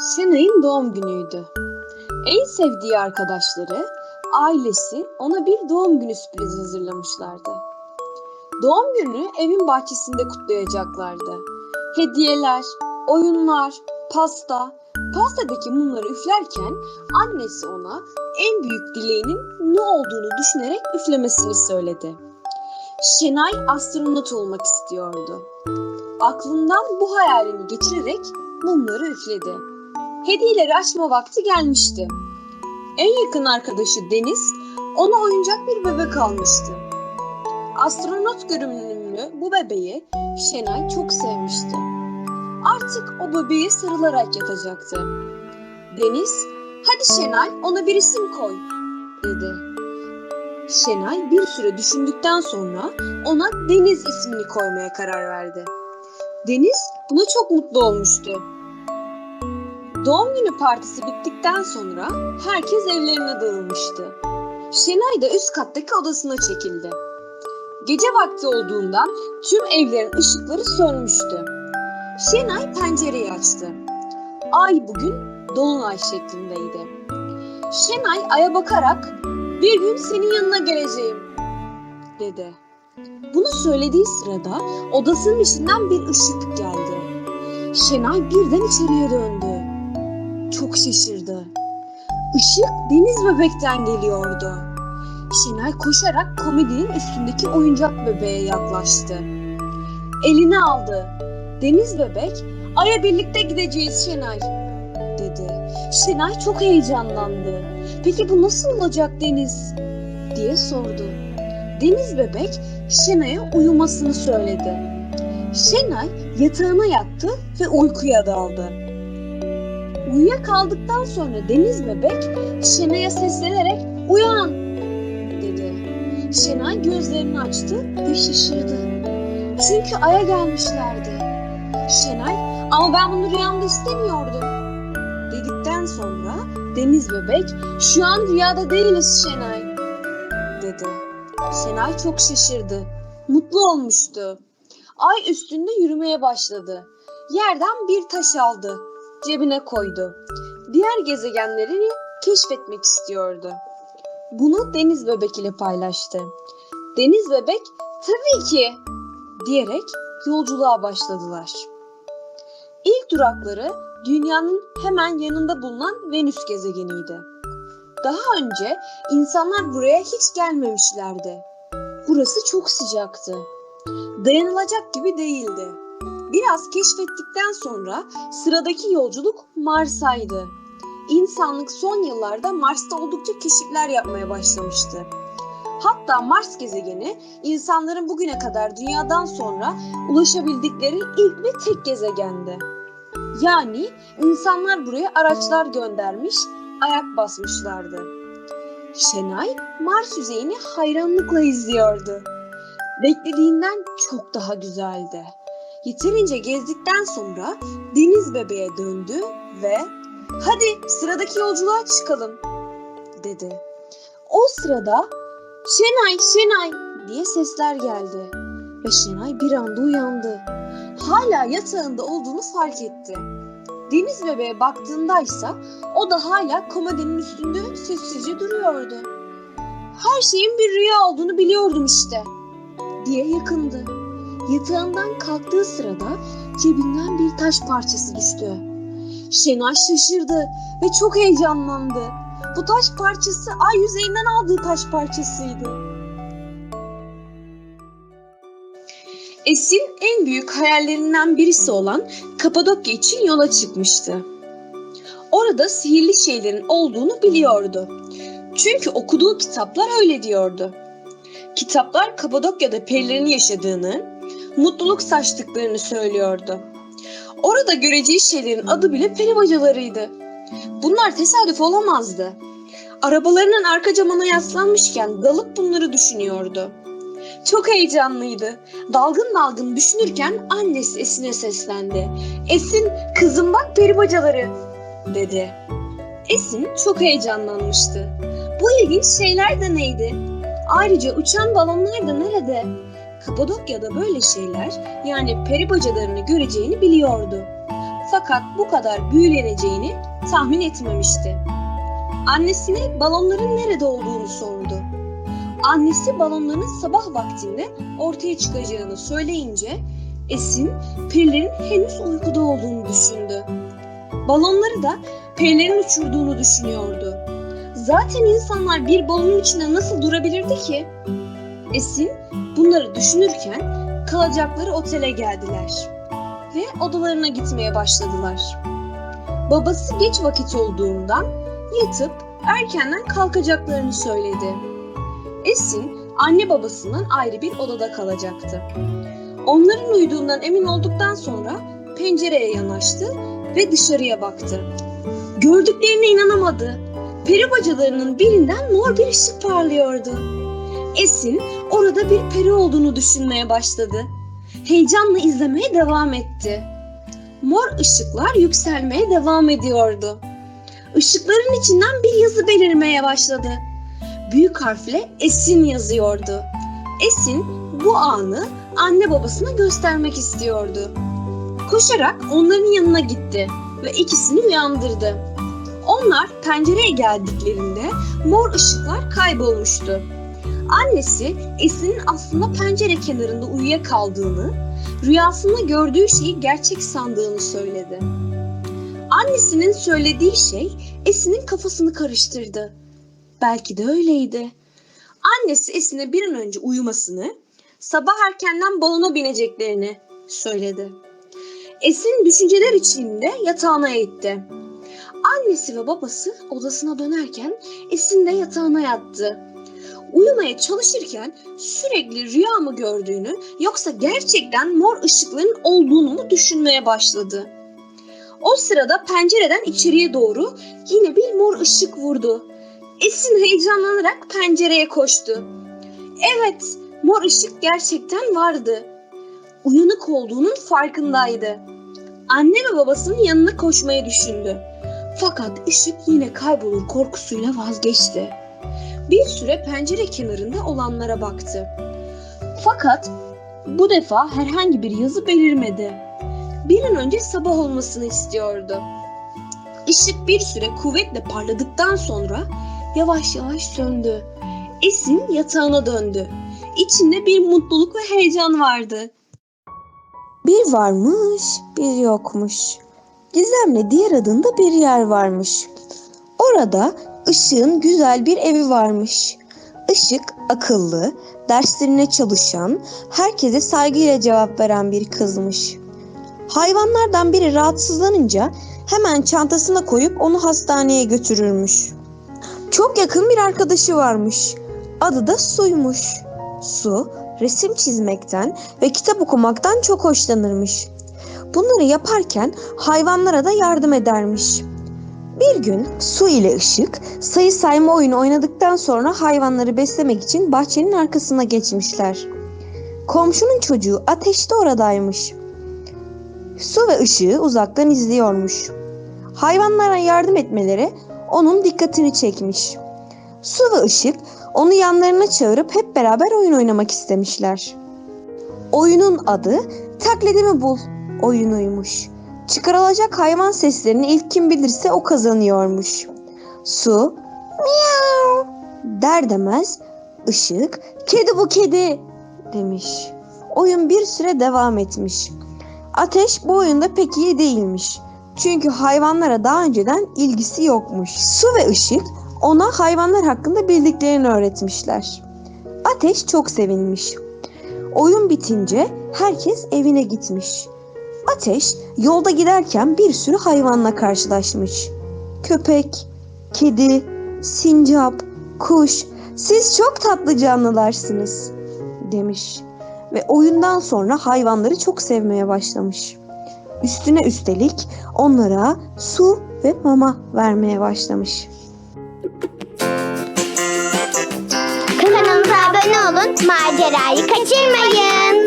Şenay'ın doğum günüydü. En sevdiği arkadaşları, ailesi ona bir doğum günü sürprizi hazırlamışlardı. Doğum gününü evin bahçesinde kutlayacaklardı. Hediyeler, oyunlar, pasta, pastadaki mumları üflerken annesi ona en büyük dileğinin ne olduğunu düşünerek üflemesini söyledi. Şenay astronot olmak istiyordu. Aklından bu hayalini geçirerek mumları üfledi. Hediyeleri açma vakti gelmişti. En yakın arkadaşı Deniz ona oyuncak bir bebek almıştı. Astronot görünümlü bu bebeği Şenay çok sevmişti. Artık o bebeğe sarılarak yatacaktı. Deniz, hadi Şenay ona bir isim koy dedi. Şenay bir süre düşündükten sonra ona Deniz ismini koymaya karar verdi. Deniz buna çok mutlu olmuştu. Doğum günü partisi bittikten sonra herkes evlerine dağılmıştı. Şenay da üst kattaki odasına çekildi. Gece vakti olduğundan tüm evlerin ışıkları sönmüştü. Şenay pencereyi açtı. Ay bugün dolunay şeklindeydi. Şenay aya bakarak bir gün senin yanına geleceğim dedi. Bunu söylediği sırada odasının içinden bir ışık geldi. Şenay birden içeriye döndü. Çok şaşırdı. Işık deniz bebekten geliyordu. Şenay koşarak komedinin üstündeki oyuncak bebeğe yaklaştı. Elini aldı. Deniz bebek, Ay'a birlikte gideceğiz Şenay, dedi. Şenay çok heyecanlandı. Peki bu nasıl olacak Deniz? diye sordu. Deniz bebek Şenay'a uyumasını söyledi. Şenay yatağına yattı ve uykuya daldı. Uyuyakaldıktan sonra Deniz bebek Şenay'a seslenerek uyan dedi. Şenay gözlerini açtı ve şaşırdı. Çünkü Ay'a gelmişlerdi. Şenay ama ben bunu rüyamda istemiyordum dedikten sonra Deniz bebek şu an rüyada değiliz Şenay dedi. Şenay çok şaşırdı. Mutlu olmuştu. Ay üstünde yürümeye başladı. Yerden bir taş aldı. Cebine koydu. Diğer gezegenlerini keşfetmek istiyordu. Bunu Deniz Bebek ile paylaştı. Deniz Bebek tabii ki diyerek yolculuğa başladılar. İlk durakları dünyanın hemen yanında bulunan Venüs gezegeniydi. Daha önce insanlar buraya hiç gelmemişlerdi. Burası çok sıcaktı. Dayanılacak gibi değildi. Biraz keşfettikten sonra sıradaki yolculuk Mars'aydı. İnsanlık son yıllarda Mars'ta oldukça keşifler yapmaya başlamıştı. Hatta Mars gezegeni insanların bugüne kadar dünyadan sonra ulaşabildikleri ilk ve tek gezegendi. Yani insanlar buraya araçlar göndermiş, ayak basmışlardı. Şenay Mars yüzeyini hayranlıkla izliyordu. Beklediğinden çok daha güzeldi. Yeterince gezdikten sonra deniz bebeğe döndü ve "Hadi sıradaki yolculuğa çıkalım." dedi. O sırada "Şenay, Şenay!" diye sesler geldi ve Şenay bir anda uyandı. Hala yatağında olduğunu fark etti. Deniz bebeğe baktığındaysa o da hala komodinin üstünde sessizce duruyordu. Her şeyin bir rüya olduğunu biliyordum işte diye yakındı. Yatağından kalktığı sırada cebinden bir taş parçası düştü. Şenay şaşırdı ve çok heyecanlandı. Bu taş parçası ay yüzeyinden aldığı taş parçasıydı. Esin en büyük hayallerinden birisi olan Kapadokya için yola çıkmıştı. Orada sihirli şeylerin olduğunu biliyordu. Çünkü okuduğu kitaplar öyle diyordu. Kitaplar Kapadokya'da perilerin yaşadığını, mutluluk saçtıklarını söylüyordu. Orada göreceği şeylerin adı bile peri bacalarıydı. Bunlar tesadüf olamazdı. Arabalarının arka camına yaslanmışken dalıp bunları düşünüyordu. Çok heyecanlıydı. Dalgın dalgın düşünürken annesi Esin'e seslendi. Esin, kızım bak peri bacaları, dedi. Esin çok heyecanlanmıştı. Bu ilginç şeyler de neydi? Ayrıca uçan balonlar da nerede? Kapadokya'da böyle şeyler yani peri bacalarını göreceğini biliyordu. Fakat bu kadar büyüleneceğini tahmin etmemişti. Annesine balonların nerede olduğunu sordu. Annesi balonların sabah vaktinde ortaya çıkacağını söyleyince Esin perilerin henüz uykuda olduğunu düşündü. Balonları da perilerin uçurduğunu düşünüyordu. Zaten insanlar bir balonun içinde nasıl durabilirdi ki? Esin bunları düşünürken kalacakları otele geldiler ve odalarına gitmeye başladılar. Babası geç vakit olduğundan yatıp erkenden kalkacaklarını söyledi. Esin anne babasından ayrı bir odada kalacaktı. Onların uyuduğundan emin olduktan sonra pencereye yanaştı ve dışarıya baktı. Gördüklerine inanamadı. Peri bacalarının birinden mor bir ışık parlıyordu. Esin orada bir peri olduğunu düşünmeye başladı. Heyecanla izlemeye devam etti. Mor ışıklar yükselmeye devam ediyordu. Işıkların içinden bir yazı belirmeye başladı. Büyük harfle Esin yazıyordu. Esin bu anı anne babasına göstermek istiyordu. Koşarak onların yanına gitti ve ikisini uyandırdı. Onlar pencereye geldiklerinde mor ışıklar kaybolmuştu. Annesi Esin'in aslında pencere kenarında uyuyakaldığını, rüyasında gördüğü şeyi gerçek sandığını söyledi. Annesinin söylediği şey Esin'in kafasını karıştırdı. Belki de öyleydi. Annesi Esin'e bir an önce uyumasını, sabah erkenden balona bineceklerini söyledi. Esin düşünceler içinde yatağına eğitti. Annesi ve babası odasına dönerken Esin de yatağına yattı. Uyumaya çalışırken sürekli rüya mı gördüğünü yoksa gerçekten mor ışıkların olduğunu mu düşünmeye başladı. O sırada pencereden içeriye doğru yine bir mor ışık vurdu. Esin heyecanlanarak pencereye koştu. Evet, mor ışık gerçekten vardı. Uyanık olduğunun farkındaydı. Anne ve babasının yanına koşmayı düşündü. Fakat ışık yine kaybolur korkusuyla vazgeçti. Bir süre pencere kenarında olanlara baktı. Fakat bu defa herhangi bir yazı belirmedi. Bir an önce sabah olmasını istiyordu. Işık bir süre kuvvetle parladıktan sonra yavaş yavaş söndü. Esin yatağına döndü. İçinde bir mutluluk ve heyecan vardı. Bir varmış, bir yokmuş. Gizem'le diğer adında bir yer varmış. Orada Işık'ın güzel bir evi varmış. Işık akıllı, derslerine çalışan, herkese saygıyla cevap veren bir kızmış. Hayvanlardan biri rahatsızlanınca hemen çantasına koyup onu hastaneye götürürmüş. Çok yakın bir arkadaşı varmış. Adı da Su'ymuş. Su, resim çizmekten ve kitap okumaktan çok hoşlanırmış. Bunları yaparken hayvanlara da yardım edermiş. Bir gün Su ile Işık sayı sayma oyunu oynadıktan sonra hayvanları beslemek için bahçenin arkasına geçmişler. Komşunun çocuğu Ateş de oradaymış. Su ve Işık'ı uzaktan izliyormuş. Hayvanlara yardım etmeleri onun dikkatini çekmiş. Su ve Işık onu yanlarına çağırıp hep beraber oyun oynamak istemişler. Oyunun adı Taklidimi Bul oyunuymuş. Çıkarılacak hayvan seslerini ilk kim bilirse o kazanıyormuş. Su miyav der demez ışık kedi bu kedi demiş. Oyun bir süre devam etmiş. Ateş bu oyunda pek iyi değilmiş. Çünkü hayvanlara daha önceden ilgisi yokmuş. Su ve ışık ona hayvanlar hakkında bildiklerini öğretmişler. Ateş çok sevinmiş. Oyun bitince herkes evine gitmiş. Ateş yolda giderken bir sürü hayvanla karşılaşmış. Köpek, kedi, sincap, kuş, siz çok tatlı canlılarsınız demiş. Ve oyundan sonra hayvanları çok sevmeye başlamış. Üstüne üstelik onlara su ve mama vermeye başlamış. Kanalımıza abone olun, macerayı kaçırmayın.